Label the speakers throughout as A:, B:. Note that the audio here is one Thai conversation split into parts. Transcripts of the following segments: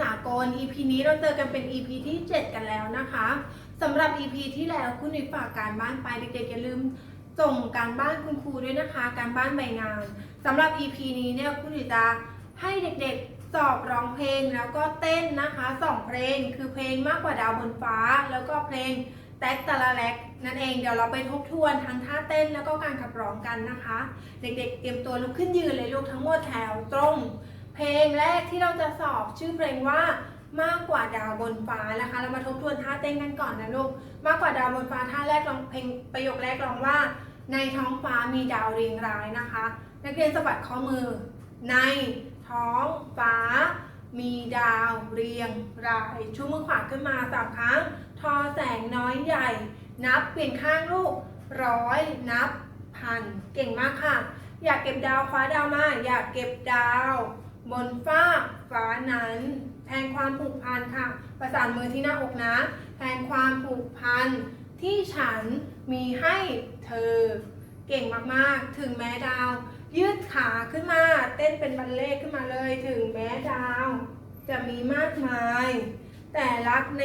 A: สากล EP นี้เราเจอกันเป็น EP ที่ 7 กันแล้วนะคะสำหรับ EP ที่แล้วคุณหนุ่ยฝากการบ้านไปเด็กๆอย่าลืมส่งการบ้านคุณครูด้วยนะคะ การบ้านใบงานสำหรับ EP นี้เนี่ยคุณหนุ่ยจะให้เด็กๆสอบร้องเพลงแล้วก็เต้นนะคะสองเพลงคือเพลงมากกว่าดาวบนฟ้า แล้วก็เพลงแท็กตะละแลกนั่นเองเดี๋ยวเราไปทบทวนทั้งท่าเต้นแล้วก็การขับร้องกันนะคะ เด็กๆ เตรียมตัวลุกขึ้นยืนเลยลูกทั้งหมดแถวตรง เพลงแรกที่เราจะสอบชื่อเพลงว่ามากกว่าดาวบนฟ้านะคะ เรามาทบทวนท่าเต้นกันก่อนนะลูก มากกว่าดาวบนฟ้าท่าแรกลองเพลงประโยคแรกลองว่า ในท้องฟ้ามีดาวเรียงรายนะคะ นักเรียนสะบัดข้อมือ ในท้องฟ้า มีดาวเรียงราย ชูมือขวาขึ้นมาสามครั้ง ทอแสงน้อยใหญ่ นับเปลี่ยนข้างลูกร้อยนับพัน เก่งมากค่ะ อยากเก็บดาวคว้าดาวมา อยากเก็บดาว บนฟ้าฟ้านั้น แทนความผูกพันค่ะ ประสานมือที่หน้าอกนะ แทนความผูกพันที่ฉันมีให้เธอ เก่งมากๆ ถึงแม้ดาว ยืดขาขึ้นมา เต้นเป็นบัลเล่ขึ้นมาเลย ถึงแม้ดาว จะมีมากมาย แต่รักใน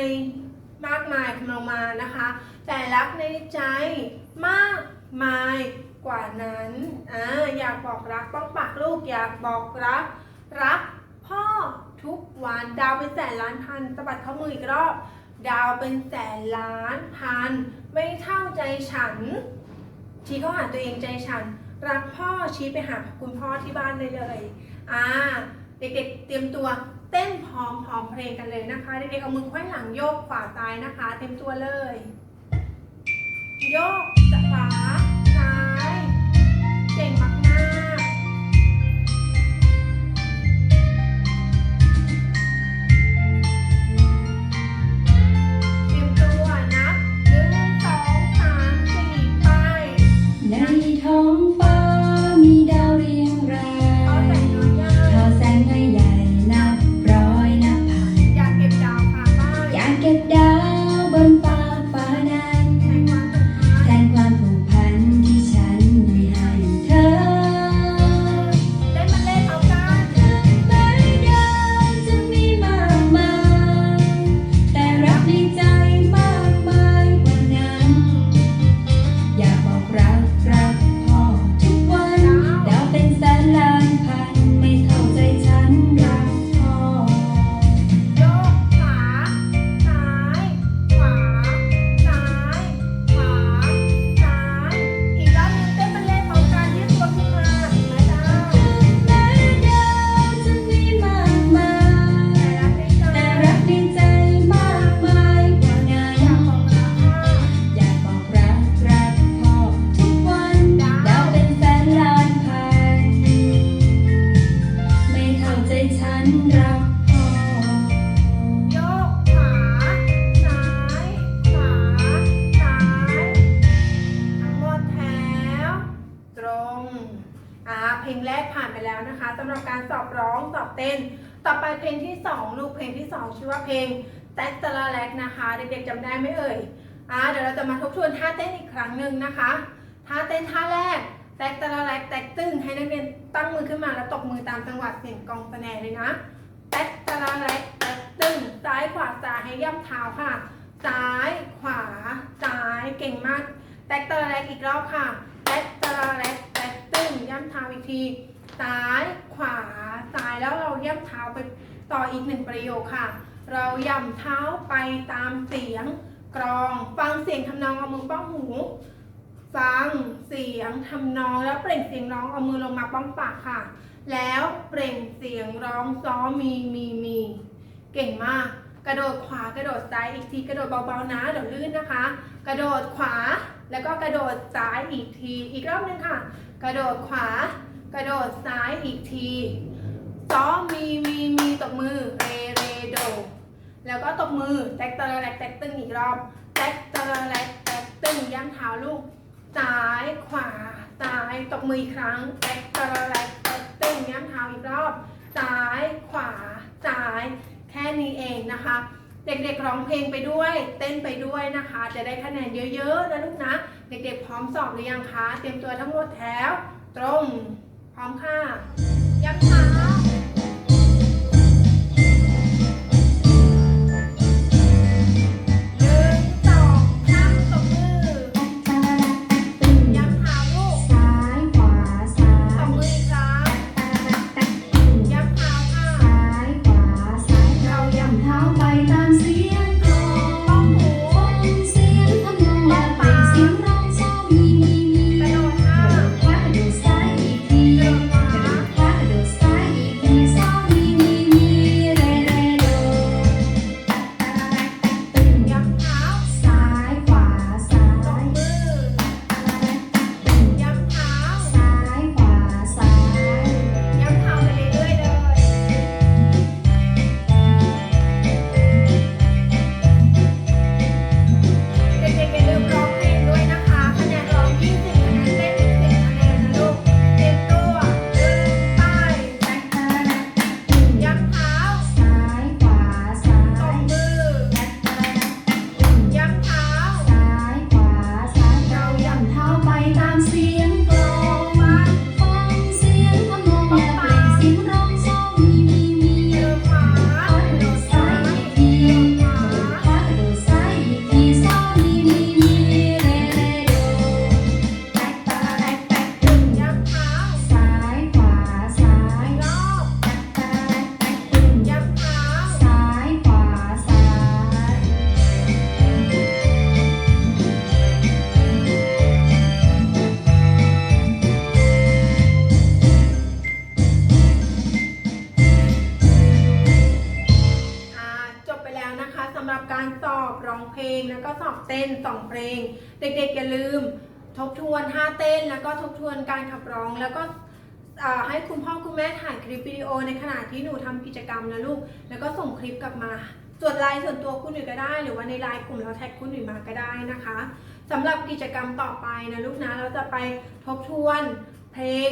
A: มากมายกำลงมานะคะ แต่รักในใจมากมายกว่านั้น อ่า อยากบอกรักป้องปากลูก อยากบอกรัก รักพ่อทุกวันดาวเป็นแสนล้านพันสะบัดข้อมืออีกรอบดาวเป็นแสนล้านพัน ไม่เท่าใจฉัน ชี้เข้าหาตัวเองใจฉัน รักพ่อชี้ไปหาคุณพ่อที่บ้านเลยเลยอ่าเด็กๆเตรียมตัวเต้นพร้อมพร้อมเพลงกันเลยนะคะเด็กๆเอามือไขว้หลังโยกขวาซ้ายนะคะ เต็มตัวเลย โยกจากขวา รงอ่า
B: เพ
A: ลงแรกผ่านไปแล้วนะคะสำหรับการสอบร้องสอบเต้น ต่อไปเพลงที่สองลูกเพลงที่สองชื่อว่าเพลงแท็กตะละแลกนะคะเด็กๆจำได้ไหมเอ่ยอ่าเดี๋ยวเราจะมาทบทวนท่าเต้นอีกครั้งหนึ่งนะคะท่าเต้นท่าแรกแท็กตะละแลกแท็กตึ้งให้นักเรียนตั้งมือขึ้นมาแล้วตบมือตามจังหวะเสียงกองแสดงเลยนะแท็กตะละแลกแท็กตึ้งซ้ายขวาซ้ายให้ย่ำเท้าค่ะ ซ้ายขวาซ้ายเก่งมากแท็กตะละแลกอีกรอบค่ะแท็กตะละแลก งย่ำเท้าอีกที ซ้ายขวาซ้ายแล้วเราย่ำเท้าไปต่ออีกหนึ่งประโยคค่ะ เราย่ำเท้าไปตามเสียงกรอง ฟังเสียงทำนองเอามือป้องหู ฟังเสียงทำนองแล้วเปล่งเสียงร้องเอามือลงมาป้องปากค่ะ แล้วเปล่งเสียงร้องซ้อมีมีมีเก่งมาก กระโดดขวากระโดดซ้ายอีกทีกระโดดเบาๆนะเดี๋ยวลื่นนะคะ กระโดดขวาแล้วก็กระโดดซ้ายอีกทีอีกรอบหนึงค่ะ กระโดดขวา กระโดดซ้ายอีกทีซ้อมมีมีมีตบมือเรเรโด แล้วก็ตบมือแตกตะละแลกแตกตึงอีกรอบแตกตะละแลกแตกตึงย่างเท้าลูกซ้ายขวาซ้ายตบมืออีกครั้งแตกตะละแลกแตกตึงย่างเท้าอีกรอบซ้ายขวาซ้ายแค่นี้เองนะคะ เด็กๆร้องเพลงไปด้วย เต้นไปด้วยนะคะ จะได้คะแนนเยอะๆนะลูกนะ เด็กๆ พร้อมสอบหรือยังคะ เตรียมตัวทั้งหมดแถวตรง พ
B: ร้
A: อมค่ะ ยั
B: ง
A: ค่ะำหรับการสอบร้องเพลง แล้วก็สอบเต้นสองเพลง เด็กๆอย่าลืม ทบทวนท่าเต้น แล้วก็ทบทวนการขับร้อง แล้วก็ให้คุณพ่อคุณแม่ถ่ายคลิปวิดีโอในขณะที่หนูทำกิจกรรมนะลูก แล้วก็ส่งคลิปกลับมาส่วนไลน์ส่วนตัวคุณหนุ่ยก็ได้ หรือว่าในไลน์กลุ่มเราแท็กคุณหนุ่ยมาก็ได้นะคะสำหรับกิจกรรมต่อไปนะลูกนะเราจะไปทบทวนเพลง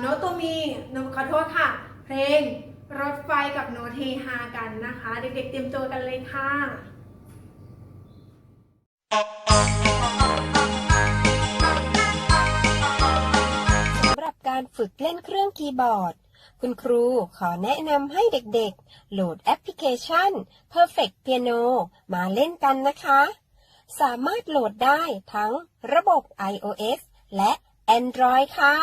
A: โนตตัวมีขอโทษค่ะ เพลง รถไฟกับโนตเฮฮากันนะคะ เด็กๆเตรียมตัวกันเลยค่ะ
C: สำหรับการฝึกเล่นเครื่องคีย์บอร์ด คุณครูขอแนะนำให้เด็กๆ โหลดแอปพลิเคชัน Perfect Piano มาเล่นกันนะคะ สามารถโหลดได้ทั้งระบบ iOS และ Android ค่ะ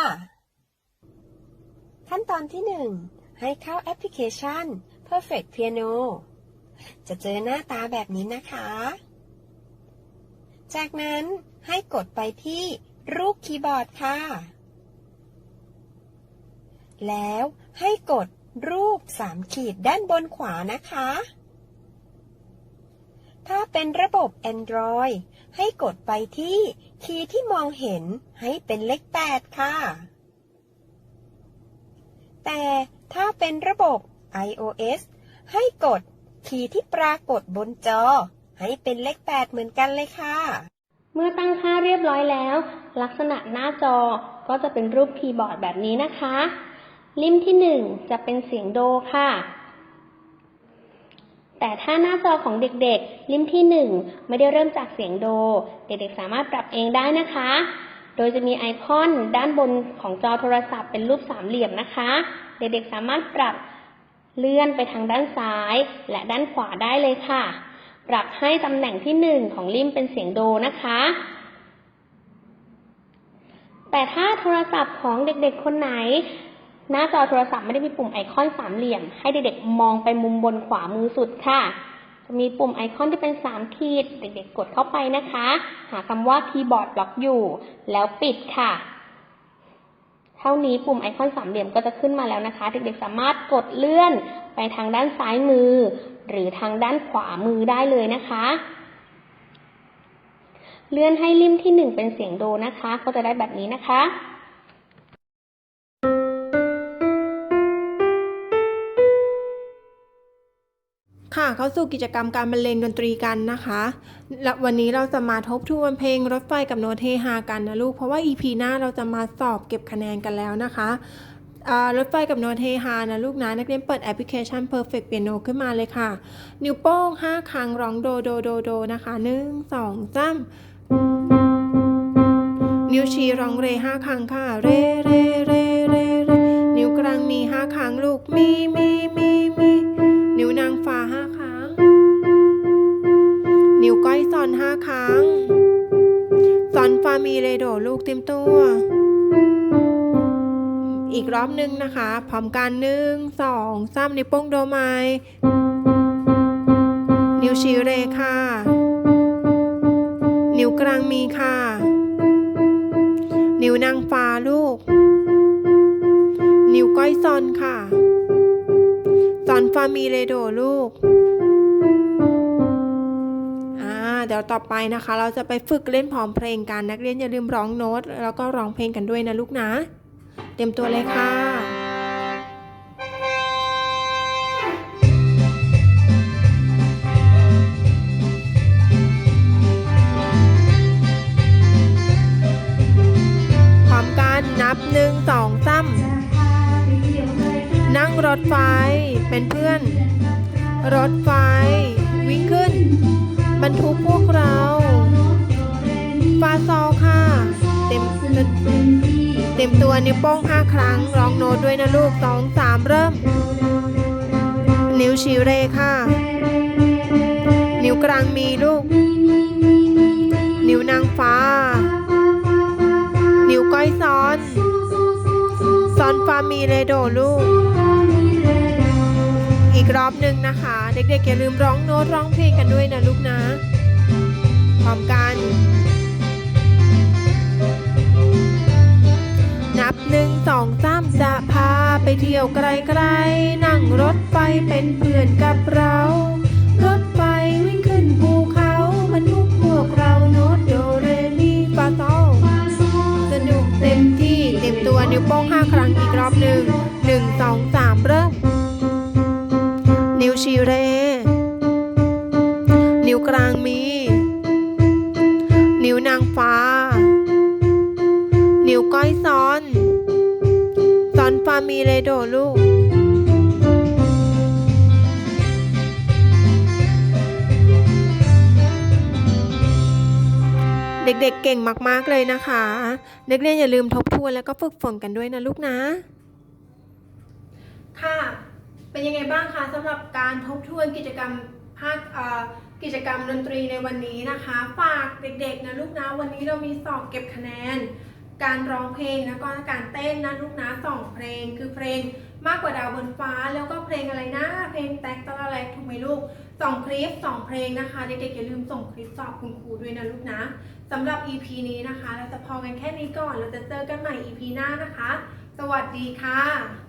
C: ขั้นตอนที่ 1 ให้เข้าแอปพลิเคชัน Perfect Piano จะเจอหน้าตาแบบนี้นะคะ จากนั้นให้กดไปที่รูปคีย์บอร์ดค่ะ แล้วให้กดรูป3ขีดด้านบนขวานะคะ ถ้าเป็นระบบ Android ให้กดไปที่คีย์ที่มองเห็นให้เป็นเลข 8 ค่ะ แต่ ถ้าเป็นระบบ iOS ให้กดคีย์ที่ปรากฏบนจอ ให้เป็นเลข 8 เหมือนกันเลยค่ะ
D: เมื่อตั้งค่าเรียบร้อยแล้ว ลักษณะหน้าจอก็จะเป็นรูปคีย์บอร์ดแบบนี้นะคะริมที่ 1 จะเป็นเสียงโดค่ะ แต่ถ้าหน้าจอของเด็กๆริมที่ 1 ไม่ได้เริ่มจากเสียงโด เด็กๆ สามารถปรับเองได้นะคะ โดยจะมีไอคอนด้านบนของจอโทรศัพท์เป็นรูปสามเหลี่ยมนะคะ เด็กๆสามารถปรับเลื่อนไปทางด้านซ้าย และด้านขวาได้เลยค่ะ ปรับให้ตำแหน่งที่หนึ่งของริมเป็นเสียงโดนะคะ แต่ถ้าโทรศัพท์ของเด็กๆคนไหน หน้าจอโทรศัพท์ไม่ได้มีปุ่มไอคอนสามเหลี่ยม ให้เด็กๆมองไปมุมบนขวามือสุดค่ะ จะมีปุ่มไอคอนที่เป็นสามขีด เด็กๆกดเข้าไปนะคะ หาคำว่าคีย์บอร์ดล็อกอยู่ แล้วปิดค่ะ เท่านี้ปุ่มไอคอนสามเหลี่ยมก็จะขึ้นมาแล้วนะคะ เด็กๆสามารถกดเลื่อนไปทางด้านซ้ายมือ หรือทางด้านขวามือได้เลยนะคะ เลื่อนให้ริมที่หนึ่งเป็นเสียงโดนะคะ ก็จะได้แบบนี้นะคะ
A: ค่ะ เข้าสู่กิจกรรมการบรรเลงดนตรีกันนะคะและวันนี้เราจะมาทบทวนเพลงรถไฟกับโนเทฮากันนะลูก เพราะว่า EP หน้าเราจะมาสอบเก็บคะแนนกันแล้วนะคะรถไฟกับโนเทฮานะลูกนะนักเรียนเปิดแอปพลิเคชัน Perfect Piano ขึ้นมาเลยค่ะ นิ้วโป้ง 5 ครั้งร้องโดโดโดโดนะคะ 1 2 3 นิ้วชี้ร้องเรห้าครั้งค่ะ เรเรเรเรเรนิ้วกลางมีห้าครั้งลูกมีมีมีมีนิ้วนางฟ้าห้า นิ้วก้อยซอนห้าครั้งซอนฟามีเรโดลูกเต็มตัว อีกรอบหนึ่งนะคะ พร้อมกันหนึ่งสองสามนิ้วโป้งโดไมนิ้วชี้เรค่ะ นิ้วกลางมีค่ะ นิ้วนางฟ้าลูก นิ้วก้อยซอนค่ะซอนฟามีเรโดลูก ยวต่อไปนะคะ เราจะไปฝึกเล่นพร้อมเพลงกันนักเรียนอย่าลืมร้องโน้ต แล้วก็ร้องเพลงกันด้วยนะลูกนะ เตรียมตัวเลยค่ะพร้อมกันนับหนึ่งสองสามนั่งรถไฟเป็นเพื่อน รถไฟวิ่งขึ้น รรทุกพวกเรา ฟาซอลค่ะ เต็มเต็มตัวนิ้วโป้งห้าครั้งร้องโน้ตด้วยนะลูกสองสามเริ่ม นิ้วชี้เรค่ะ นิ้วกลางมีลูก นิ้วนางฟ้า นิ้วก้อยซ้อน ซ้อนฟามีเรโดลูก อีกรอบหนึ่งนะคะ เด็กๆอย่าลืมร้องโน้ตร้องเพลงกันด้วยนะลูกนะ พร้อมกัน นับหนึ่งสองสามจะพาไปเที่ยวไกลๆ นั่งรถไฟเป็นเพื่อนกับเรา รถไฟวิ่งขึ้นภูเขาบรรทุกพวกเราโน้ เร นิ้วกลางมี นิ้วนางฟ้า นิ้วก้อยซ้อน ซ้อนฟามีเรโดลูกเด็กๆ เก่งมากๆ เลยนะคะ นักเรียนอย่าลืมทบทวนแล้วก็ฝึกฝนกันด้วยนะลูกนะ ค่ะ เป็นยังไงบ้างคะสำหรับการทบทวนกิจกรรมภาคกิจกรรมดนตรีในวันนี้นะคะ ฝากเด็กๆนะลูกนะวันนี้เรามีสอบเก็บคะแนน การร้องเพลงแล้วก็การเต้นนะลูกนะสองเพลง คือเพลงมากกว่าดาวบนฟ้า แล้วก็เพลงอะไรนะ เพลงแตกตะละแลกถูกไหมลูกสองคลิปสองเพลงนะคะเด็กๆอย่าลืมส่งคลิปสอบคุณครูด้วยนะลูกนะสำหรับ EP นี้นะคะ เราจะพอกันแค่นี้ก่อนเราจะเจอกันใหม่ EP หน้านะคะ สวัสดีค่ะ